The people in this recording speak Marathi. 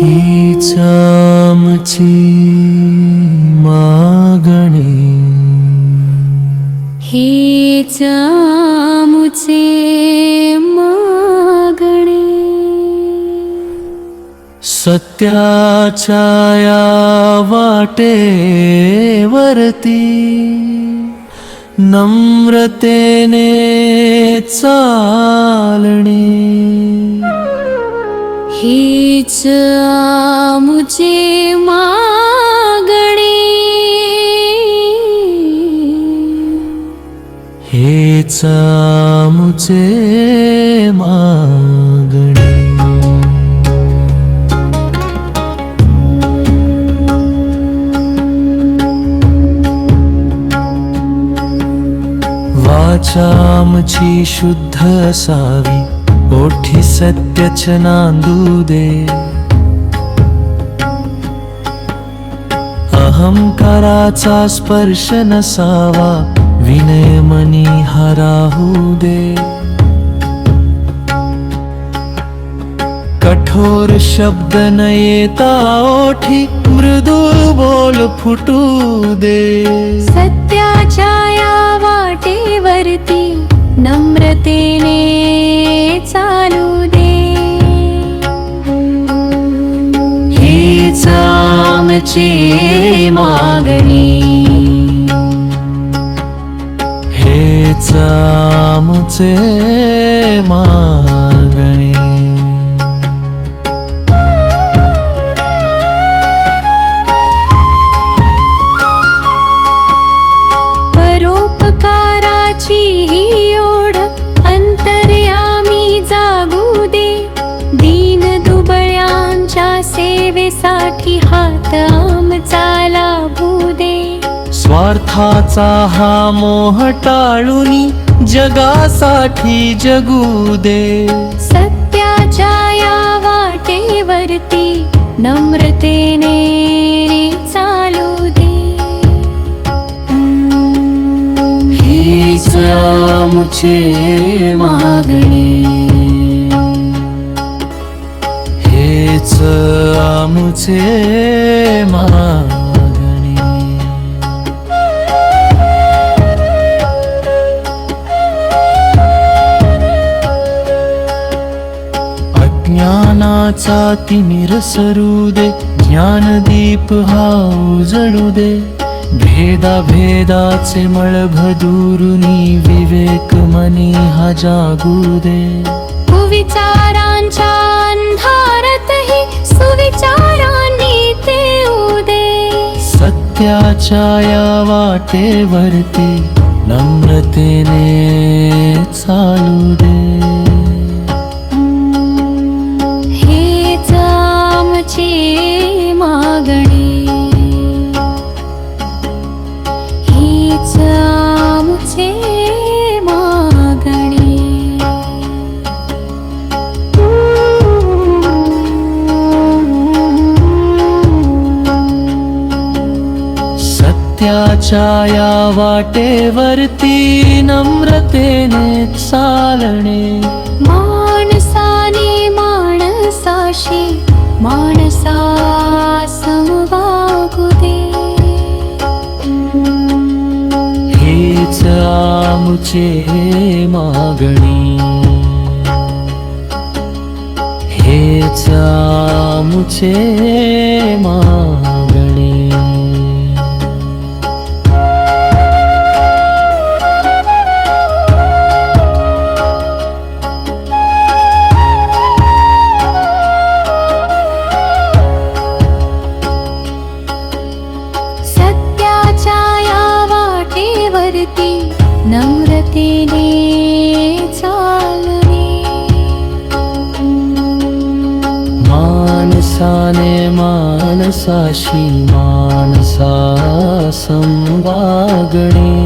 ी चि मागणि। हि चमचि मागणि। सत्या वाटे वरती नम्रतेने सलणी हि तीच आमुचे मागणे. हेच आमुचे मागणी. वाचामची शुद्ध असावी ओठी सत्यच नांदू दे. अहंकाराचा स्पर्श नसावा विनय मनी हराहू दे. कठोर शब्द न येता ओठी मृदू बोल फुटू दे. सत्याच्या या वाटेवरती नम्रतेने आमची मागणी. हेच आमचे मागणी. परोपकाराची ही ओढ अंतर्यामी जागू दे. दीन दुबळ्यांच्या सेवेसाठी हात स्वार्थाचा हा मोह टाळूनी जगासाठी जगू दे. सत्याच्या या वाटेवरती नम्रतेने चालू दे. हीच आमची मागणी. हेच आमचे मागणी. अज्ञानाचा तिमिर सरू दे ज्ञानदीप हा उजळू दे भेदा भेदाचे मळभ दुरुनी विवेक मनी हा जागू दे कुविचारांच्या अंधारातही सुविचारांनी ते उदे सत्याच्या या वाटेवरती नम्रतेने चालू सत्याच्या या वाटेवरती नम्रतेने चालणे माणसाने माणसाशी माणसा दे हेच आमचे मागणी। हेच आमचे मागणी मानसाने मानसाशी मानसा शी